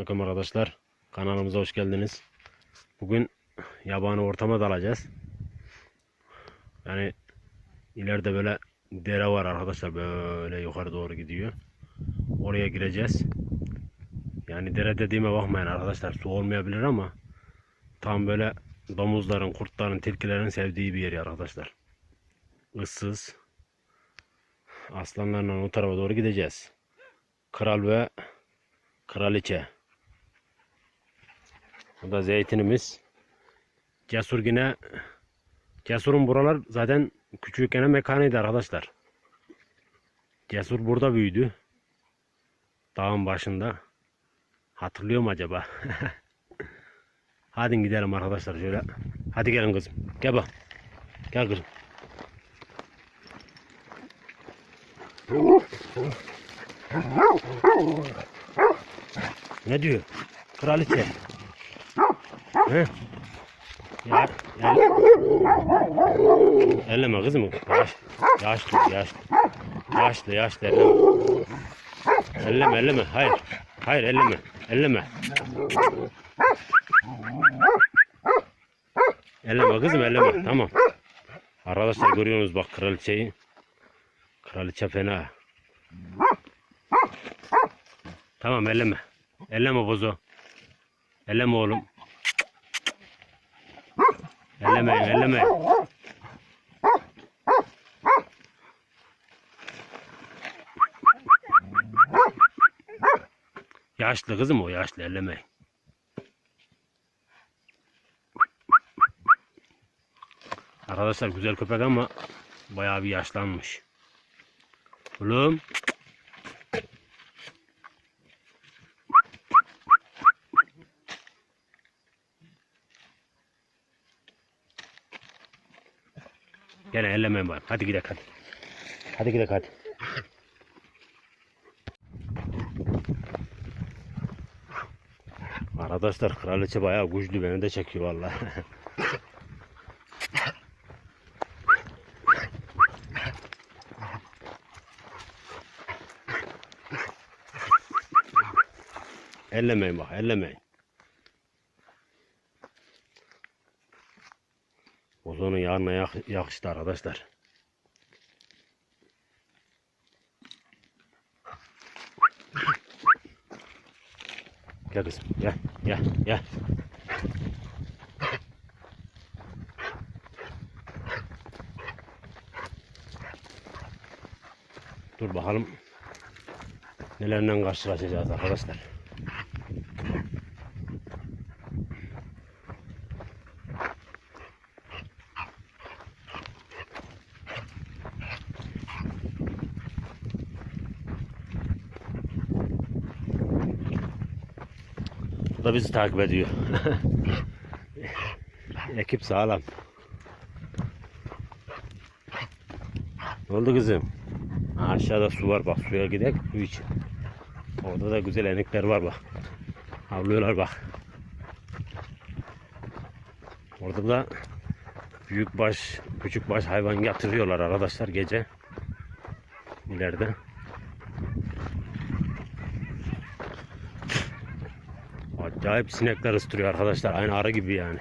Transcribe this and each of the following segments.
Selamünaleyküm arkadaşlar. Kanalımıza hoş geldiniz. Bugün yabani ortama dalacağız. Yani ileride böyle dere var arkadaşlar. Böyle yukarı doğru gidiyor. Oraya gireceğiz. Yani dere dediğime bakmayın arkadaşlar. Su olmayabilir ama tam böyle domuzların, kurtların, tilkilerin sevdiği bir yer arkadaşlar. Issız. Aslanlarla o tarafa doğru gideceğiz. Kral ve Kraliçe. Bu da zeytinimiz. Cesur yine Cesur'un buralar zaten küçükken mekanıydı arkadaşlar. Cesur burada büyüdü. Dağın başında. Hatırlıyor mu acaba? Hadi gidelim arkadaşlar şöyle. Hadi gelin kızım. Gel bak. Gel kızım. Ne diyor? Kraliçe. He? Ya, ya. Elleme kızım. Yaş, yaşlı, yaşlı. Yaşlı, yaşlı elleme. Elleme, elleme. Hayır. Hayır, elleme. Elleme. Elleme kızım, elleme. Tamam. Arkadaşlar görüyorsunuz bak kraliçeyi. Kraliçe fena. Tamam elleme. Elleme bozo. Elleme oğlum. Ellemeyin ellemeyin. Yaşlı kızım o yaşlı ellemeyin. Arkadaşlar güzel köpek ama bayağı bir yaşlanmış. Oğlum. Gene ellemeyin bari. Hadi gidelim hadi. Hadi gidelim hadi. Arkadaşlar kraliçe bayağı güçlü beni de çekiyor vallahi. ellemeyin bak ellemeyin. Ozonun yağına yak- yakıştı arkadaşlar. Gel kızım gel gel gel. Dur bakalım nelerle karşılaşacağız arkadaşlar. Da bizi takip ediyor. Ekip sağlam. Ne oldu kızım? Ha, aşağıda su var bak suya gidelim su için. Orada da güzel enikler var bak. Havlıyorlar bak. Orada da büyük baş, küçük baş hayvan yatırıyorlar arkadaşlar gece. İleride. Acayip sinekler ıstırıyor arkadaşlar. Aynı arı gibi yani.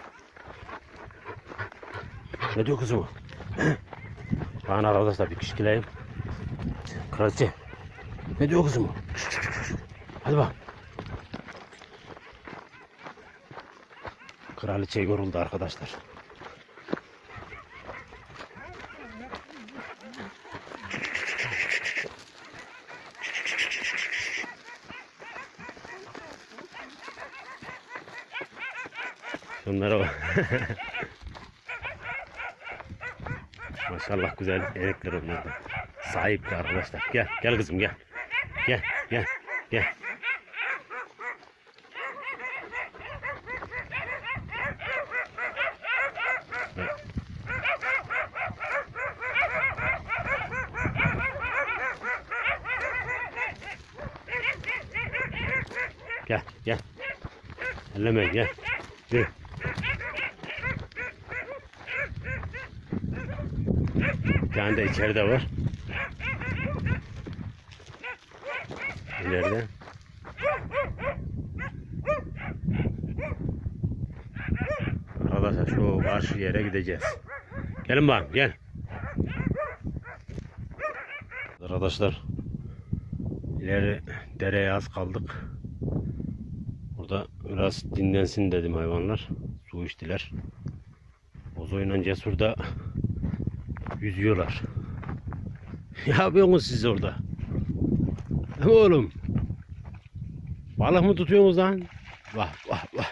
Ne diyor kızım? Bana arkadaşlar bir kişileyim. Kraliçe. Ne diyor kızım? Hadi bak. Kraliçe yoruldu arkadaşlar. Şunlara bak. Maşallah güzel erikler onlar da. Sahipli arkadaşlar. Gel, gel kızım gel. Gel, gel, gel. Gel, gel. Ellemeyin gel. Gel. Bir tane de içeride var. İleride. Şu karşı yere gideceğiz. Gelin bakalım gel. Arkadaşlar ileri dereye az kaldık. Burada biraz dinlensin dedim hayvanlar. Su içtiler. Bozoyla Cesur da yüzüyorlar. ne yapıyorsunuz siz orada? Oğlum. Balık mı tutuyorsunuz lan? Vah vah vah.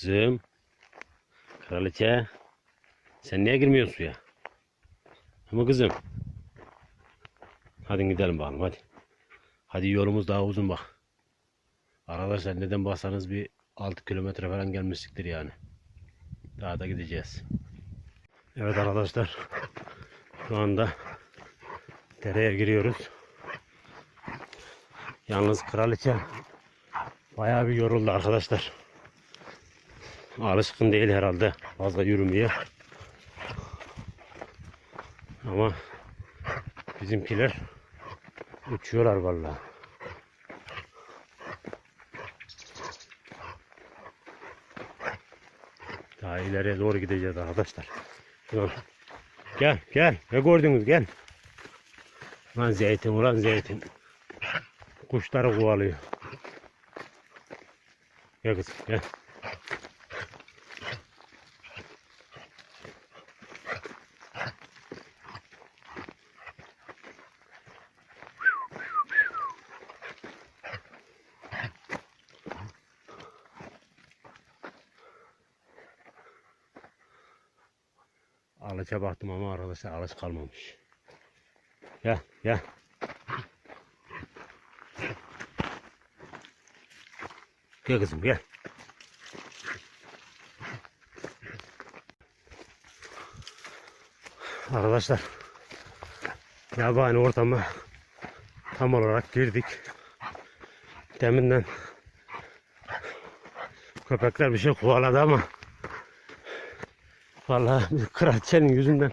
Kızım. Kraliçe. Sen niye girmiyorsun suya? Ama kızım. Hadi gidelim bakalım hadi. Hadi yolumuz daha uzun bak. Arkadaşlar neden baksanız bir 6 kilometre falan gelmiştiktir yani. Daha da gideceğiz. Evet arkadaşlar. Şu anda dereye giriyoruz. Yalnız kraliçe bayağı bir yoruldu arkadaşlar. Alışkın değil herhalde fazla yürümeye. Ama bizimkiler uçuyorlar vallahi. Daha ileriye doğru gideceğiz arkadaşlar. Gel gel. Ne gördünüz gel. Ulan zeytin ulan zeytin. Kuşları kovalıyor. Gel kızım gel. Alıça baktım ama arkadaşlar alış kalmamış. Gel gel. Gel kızım gel. Arkadaşlar yabani ortama tam olarak girdik. Deminden köpekler bir şey kovaladı ama Vallahi kraliçenin yüzünden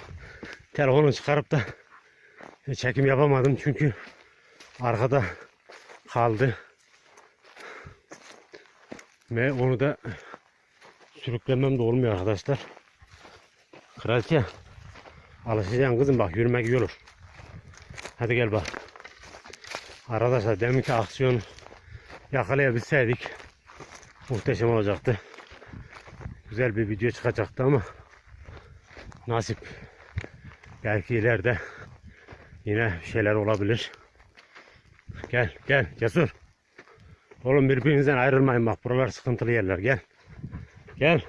telefonu çıkarıp da çekim yapamadım çünkü arkada kaldı. Ve onu da sürüklemem de olmuyor arkadaşlar. Kraliçe alışacaksın kızım bak yürümek iyi olur. Hadi gel bak. Arkadaşlar deminki aksiyonu yakalayabilseydik muhteşem olacaktı. Güzel bir video çıkacaktı ama nasip. Belki ileride yine şeyler olabilir. Gel gel cesur. Oğlum birbirinizden ayrılmayın bak buralar sıkıntılı yerler gel. Gel.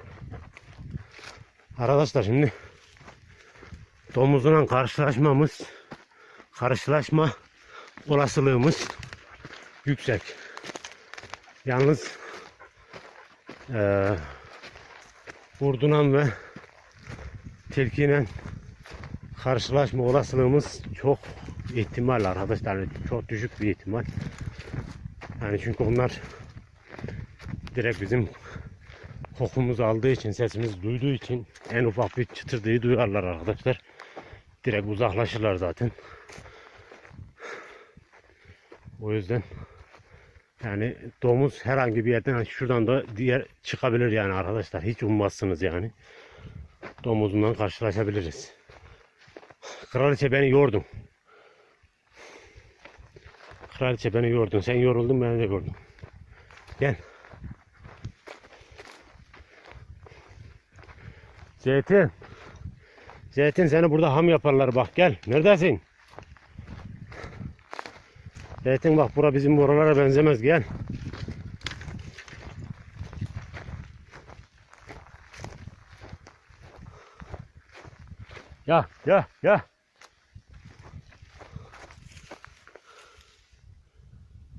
Arkadaşlar şimdi domuzla karşılaşmamız karşılaşma olasılığımız yüksek. Yalnız eee Vurdunan ve tilkiyle karşılaşma olasılığımız çok ihtimal arkadaşlar. Çok düşük bir ihtimal. Yani çünkü onlar direkt bizim kokumuzu aldığı için, sesimizi duyduğu için en ufak bir çıtırdığı duyarlar arkadaşlar. Direkt uzaklaşırlar zaten. O yüzden yani domuz herhangi bir yerden şuradan da diğer çıkabilir yani arkadaşlar. Hiç ummazsınız yani. Domuzundan karşılaşabiliriz. Kraliçe beni yordun. Kraliçe beni yordun. Sen yoruldun ben de yordum. Gel. Zeytin. Zeytin seni burada ham yaparlar bak gel. Neredesin? Zeytin bak bura bizim buralara benzemez gel. Ya ya ya.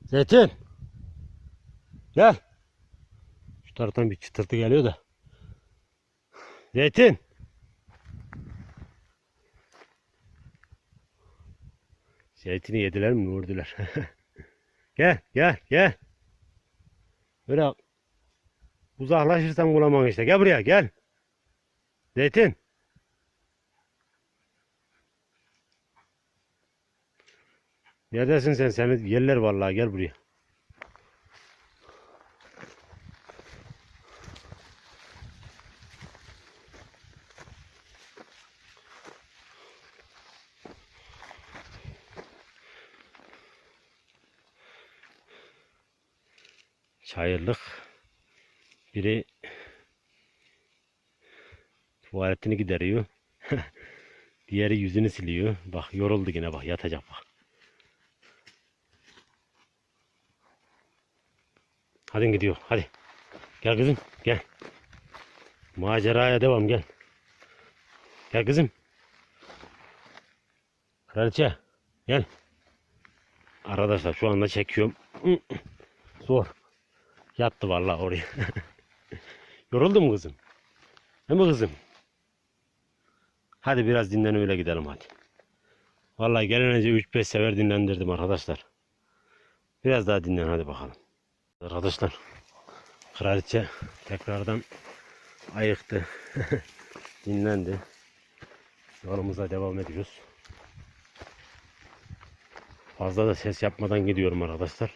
Zeytin. Gel. Şu taraftan bir çıtırtı geliyor da. Zeytin. Zeytini yediler mi vurdular. gel gel gel. Böyle uzaklaşırsan bulamam işte. Gel buraya gel. Zeytin. Neredesin sen? Seni yerler vallahi gel buraya. Çayırlık. Biri tuvaletini gideriyor. Diğeri yüzünü siliyor. Bak yoruldu yine bak yatacak bak. Hadi gidiyor hadi. Gel kızım gel. Maceraya devam gel. Gel kızım. Kraliçe gel. Arkadaşlar şu anda çekiyorum. Zor. Yattı vallahi oraya. Yoruldu mu kızım? Değil mi kızım? Hadi biraz dinlen öyle gidelim hadi. Vallahi gelen önce 3-5 sefer dinlendirdim arkadaşlar. Biraz daha dinlen hadi bakalım. Arkadaşlar kraliçe tekrardan ayıktı. Dinlendi. Yolumuza devam ediyoruz. Fazla da ses yapmadan gidiyorum arkadaşlar.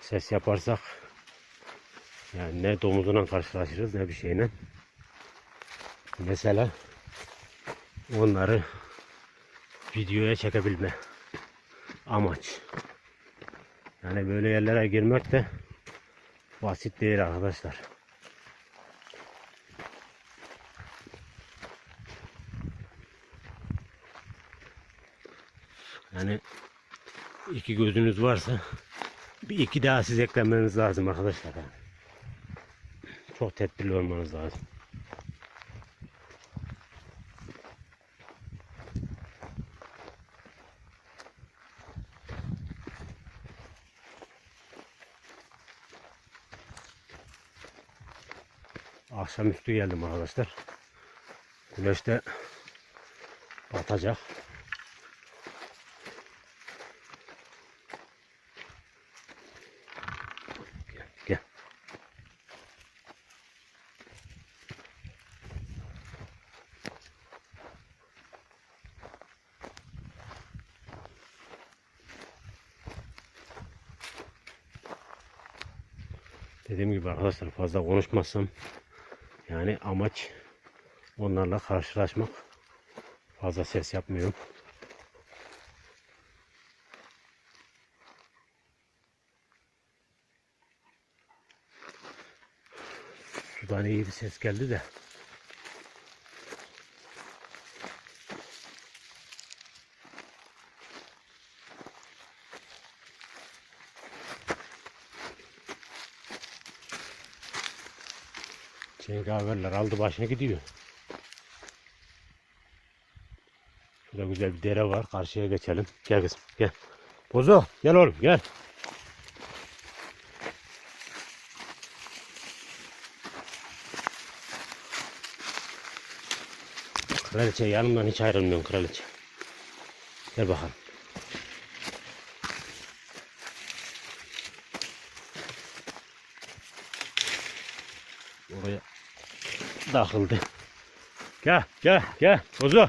Ses yaparsak yani ne domuzuna karşılaşırız ne bir şeyle. Mesela onları videoya çekebilme amaç. Yani böyle yerlere girmek de basit değil arkadaşlar. Yani iki gözünüz varsa bir iki daha siz eklemeniz lazım arkadaşlar. Çok tedbirli olmanız lazım. Akşamüstü geldim arkadaşlar. Güneş de batacak. Gel, gel. Dediğim gibi arkadaşlar fazla konuşmazsam yani amaç onlarla karşılaşmak. Fazla ses yapmıyorum. Sudan iyi bir ses geldi de. Cengaverler aldı başına gidiyor. Şurada güzel bir dere var. Karşıya geçelim. Gel kızım gel. Bozo gel oğlum gel. Kraliçe yanımdan hiç ayrılmıyorum kraliçe. Gel bakalım. Oraya takıldı. Gel gel gel Bozo.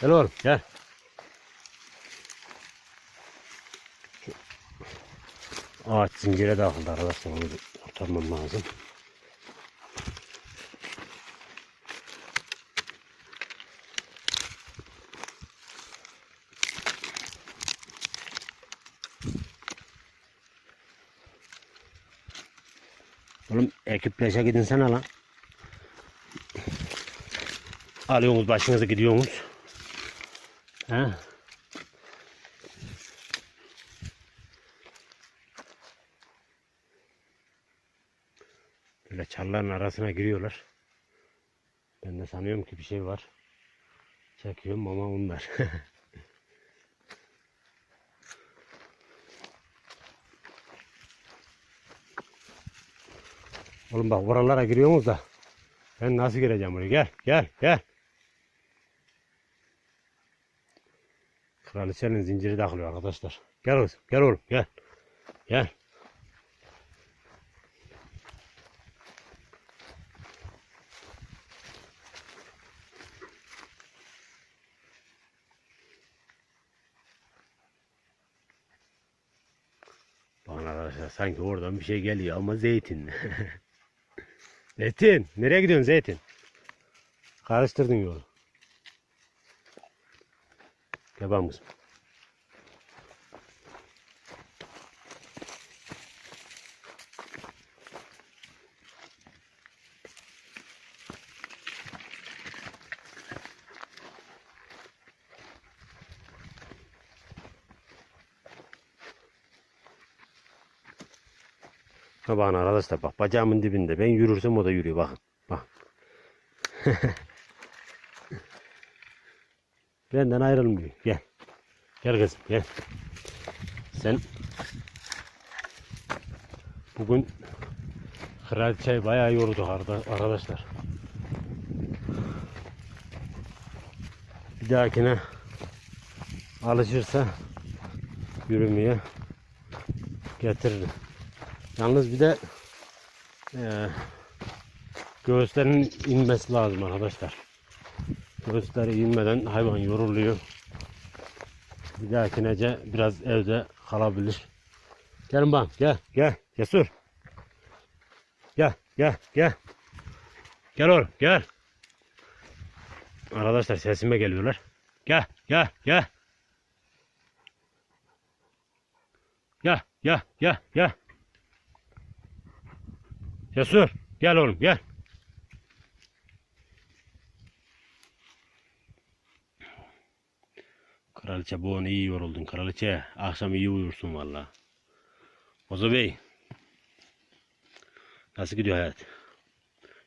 Gel oğlum gel. Ağaç zincire takıldı arkadaşlar onu kurtarmam lazım. Oğlum ekipleşe gidin sana lan. Alıyorsunuz başınızı gidiyorsunuz. He? Böyle çalların arasına giriyorlar. Ben de sanıyorum ki bir şey var. Çekiyorum ama onlar. Oğlum bak buralara giriyorsunuz da. Ben nasıl gireceğim buraya? Gel, gel, gel. Kraliçenin zinciri takılıyor arkadaşlar. Gel oğlum, gel oğlum, gel. Gel. Bana arkadaşlar sanki oradan bir şey geliyor ama zeytin. zeytin. Nereye gidiyorsun zeytin? Karıştırdın yolu. Bakalım kızım. Bakın arkadaşlar bak bacağımın dibinde. Ben yürürsem o da yürüyor bakın. Bak. Benden ayrılmıyor. Gel. Gel kızım gel. Sen bugün kraliçeyi bayağı arada- arkadaşlar. Bir dahakine alışırsa yürümeye getiririm. Yalnız bir de eee göğüslerin inmesi lazım arkadaşlar. Göğüsleri inmeden hayvan yoruluyor. Bir dahakinece biraz evde kalabilir. Gelin bak gel gel cesur. Gel gel gel. Gel oğlum gel. Arkadaşlar sesime geliyorlar. Gel gel gel. Gel gel gel gel. Cesur gel oğlum gel. Kraliçe bu iyi yoruldun kraliçe. Akşam iyi uyursun valla. Ozo Bey. Nasıl gidiyor hayat?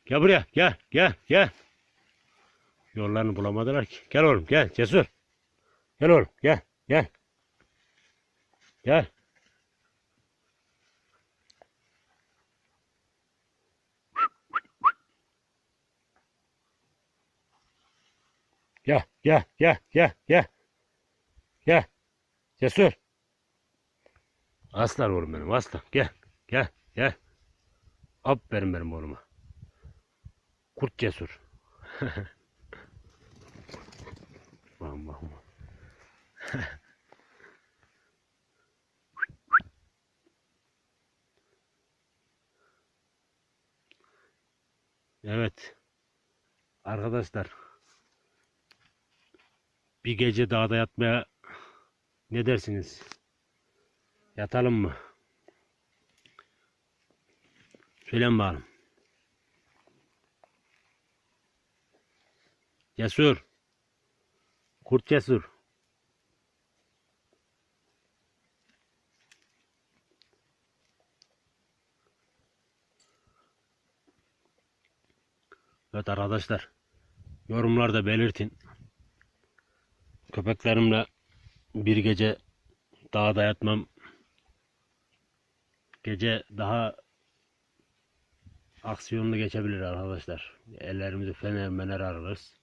Gel buraya gel gel gel. Yollarını bulamadılar ki. Gel oğlum gel cesur. Gel oğlum gel gel. Gel. Gel gel gel gel gel. Gel. Cesur. Aslan oğlum benim aslan. Gel. Gel. Gel. Aferin benim oğluma. Kurt cesur. Bak bak. Evet. Arkadaşlar. Bir gece dağda yatmaya ne dersiniz? Yatalım mı? Söylen bakalım. Cesur. Kurt cesur. Evet arkadaşlar. Yorumlarda belirtin. Köpeklerimle bir gece dağda yatmam. Gece daha aksiyonlu geçebilir arkadaşlar. Ellerimizi fener mener ararız.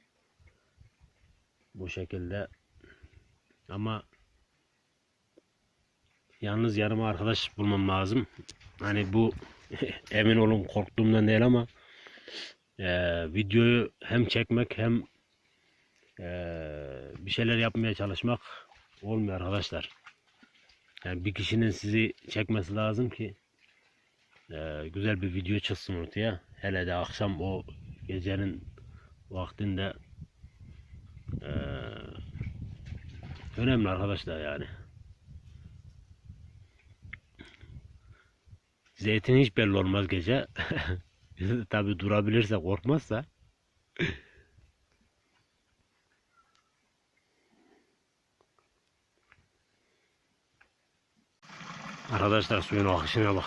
Bu şekilde. Ama yalnız yanıma arkadaş bulmam lazım. Hani bu emin olun korktuğumdan değil ama eee, videoyu hem çekmek hem eee, bir şeyler yapmaya çalışmak olmuyor arkadaşlar. Yani bir kişinin sizi çekmesi lazım ki eee, güzel bir video çıksın ortaya. Hele de akşam o gecenin vaktinde eee, önemli arkadaşlar yani. Zeytin hiç belli olmaz gece. Tabi durabilirse korkmazsa. Arkadaşlar suyun akışına bak.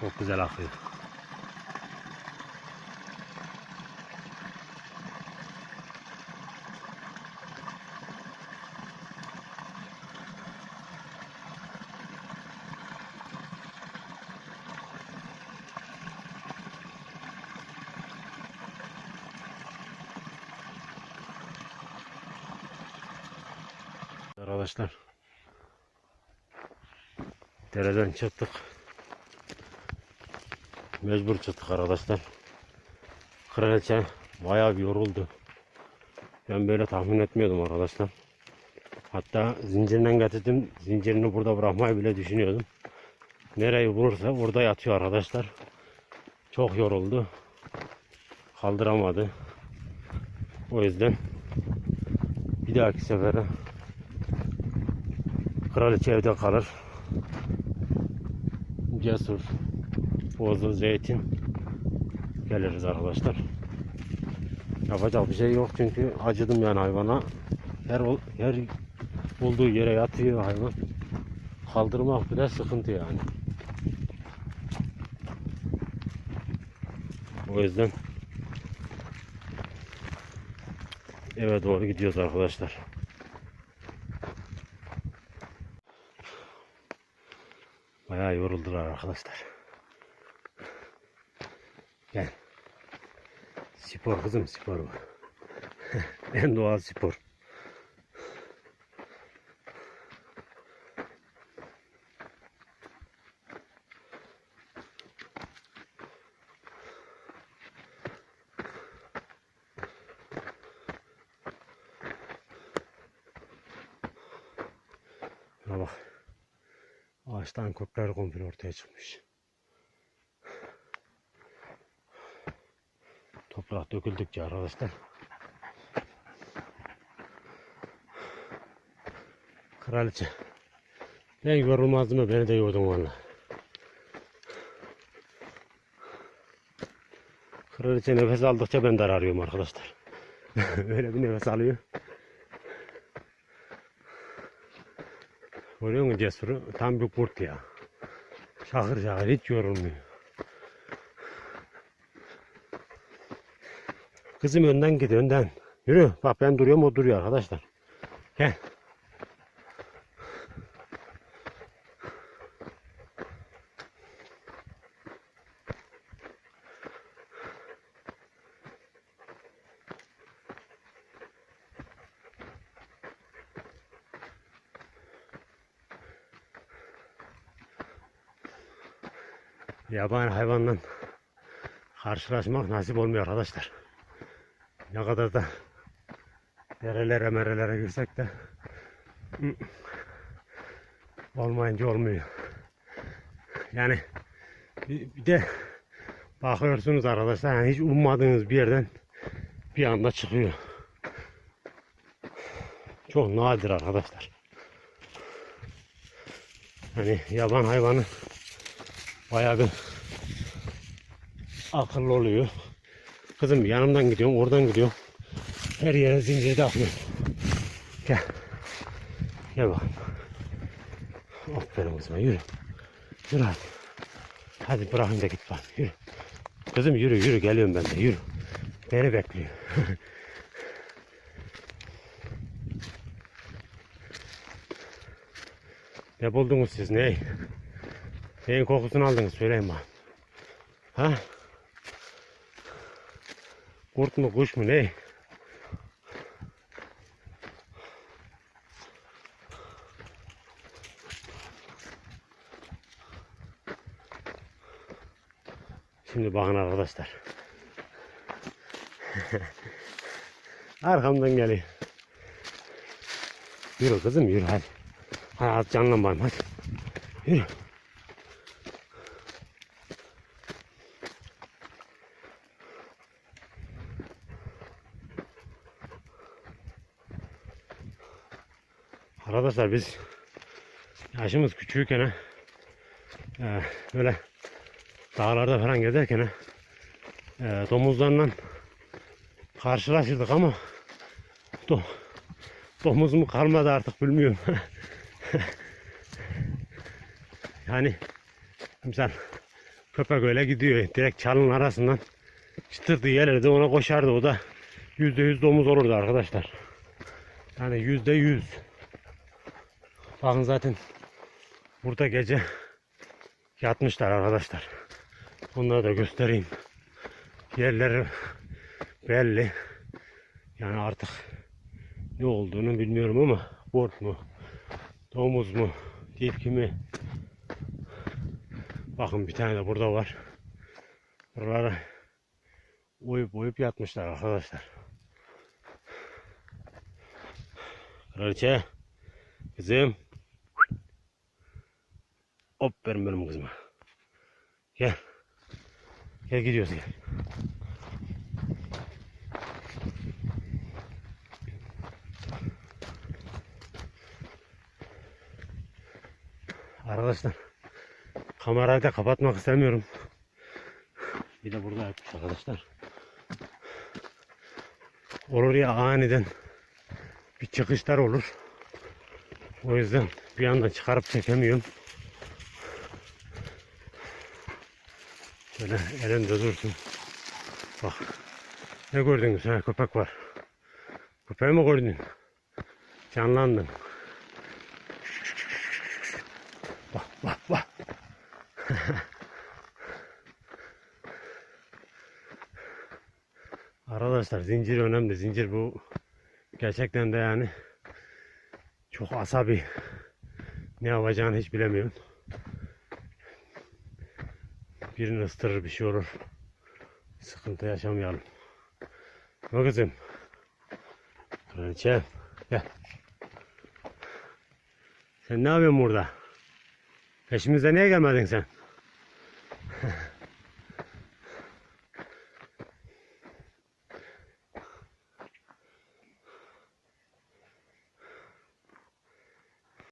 Çok güzel akıyor. Arkadaşlar dereden çıktık. Mecbur çıktık arkadaşlar. Kraliçe bayağı yoruldu. Ben böyle tahmin etmiyordum arkadaşlar. Hatta zincirinden getirdim. Zincirini burada bırakmayı bile düşünüyordum. Nereyi bulursa orada yatıyor arkadaşlar. Çok yoruldu. Kaldıramadı. O yüzden bir dahaki sefere kraliçe evde kalır. Cesur, Bozul, Zeytin geliriz arkadaşlar. Yapacak bir şey yok çünkü acıdım yani hayvana. Her her bulduğu yere yatıyor hayvan. Kaldırmak bile sıkıntı yani. O yüzden eve doğru gidiyoruz arkadaşlar. Bayağı yoruldular arkadaşlar. Gel. Spor kızım spor bu. en doğal spor. Ha bak. Ağaçtan kökler komple ortaya çıkmış. Toprak döküldükçe arkadaşlar. Kraliçe. Ben yorulmazdım mı beni de yordun valla. Kraliçe nefes aldıkça ben de arıyorum arkadaşlar. Öyle bir nefes alıyor. Görüyor musun cesuru? Tam bir kurt ya. Şakır şakır hiç yorulmuyor. Kızım önden git önden. Yürü. Bak ben duruyorum o duruyor arkadaşlar. Gel. Yabani hayvanla karşılaşmak nasip olmuyor arkadaşlar. Ne kadar da derelere merelere girsek de olmayınca olmuyor. Yani bir de bakıyorsunuz arkadaşlar yani hiç ummadığınız bir yerden bir anda çıkıyor. Çok nadir arkadaşlar. Hani yaban hayvanı bayağı bir akıllı oluyor. Kızım yanımdan gidiyorum, oradan gidiyorum. Her yere zinciri takıyorum. Gel. Gel bakalım. Aferin kızıma yürü. Yürü hadi. Hadi bırakın da git bak yürü. Kızım yürü yürü geliyorum ben de yürü. Beni bekliyor. ne buldunuz siz ne? Neyin kokusunu aldınız söyleyin bana. Ha? Kurt mu kuş mu ne? Şimdi bakın arkadaşlar. Arkamdan geliyor. Yürü kızım yürü hadi. Hadi az canlan bakayım hadi. Yürü. Arkadaşlar biz yaşımız küçükken e, böyle dağlarda falan gezerken e, domuzlarla karşılaşırdık ama do, domuz mu kalmadı artık bilmiyorum. yani misal köpek öyle gidiyor direkt çalın arasından çıtırdığı yerlerde ona koşardı o da yüzde yüz domuz olurdu arkadaşlar. Yani yüzde yüz. Bakın zaten burada gece yatmışlar arkadaşlar. Onları da göstereyim. Yerleri belli. Yani artık ne olduğunu bilmiyorum ama kurt mu, domuz mu, tilki mi? Bakın bir tane de burada var. Buralara uyup uyup yatmışlar arkadaşlar. Kraliçe Kızım. Hop benim benim kızıma. Gel. Gel gidiyoruz gel. Arkadaşlar kamerayı da kapatmak istemiyorum. Bir de burada yapmış arkadaşlar. Olur ya aniden bir çıkışlar olur. O yüzden bir anda çıkarıp çekemiyorum. Şöyle elinde dursun. Bak. Ne gördün sen? Köpek var. Köpeği mi gördün? Canlandın. Bak bak bak. Arkadaşlar zincir önemli. Zincir bu gerçekten de yani çok asabi. Ne yapacağını hiç bilemiyorum. Birini ıstırır bir şey olur. Sıkıntı yaşamayalım. Bak kızım. Kraliçem. Gel. Sen ne yapıyorsun burada? Peşimizde niye gelmedin sen?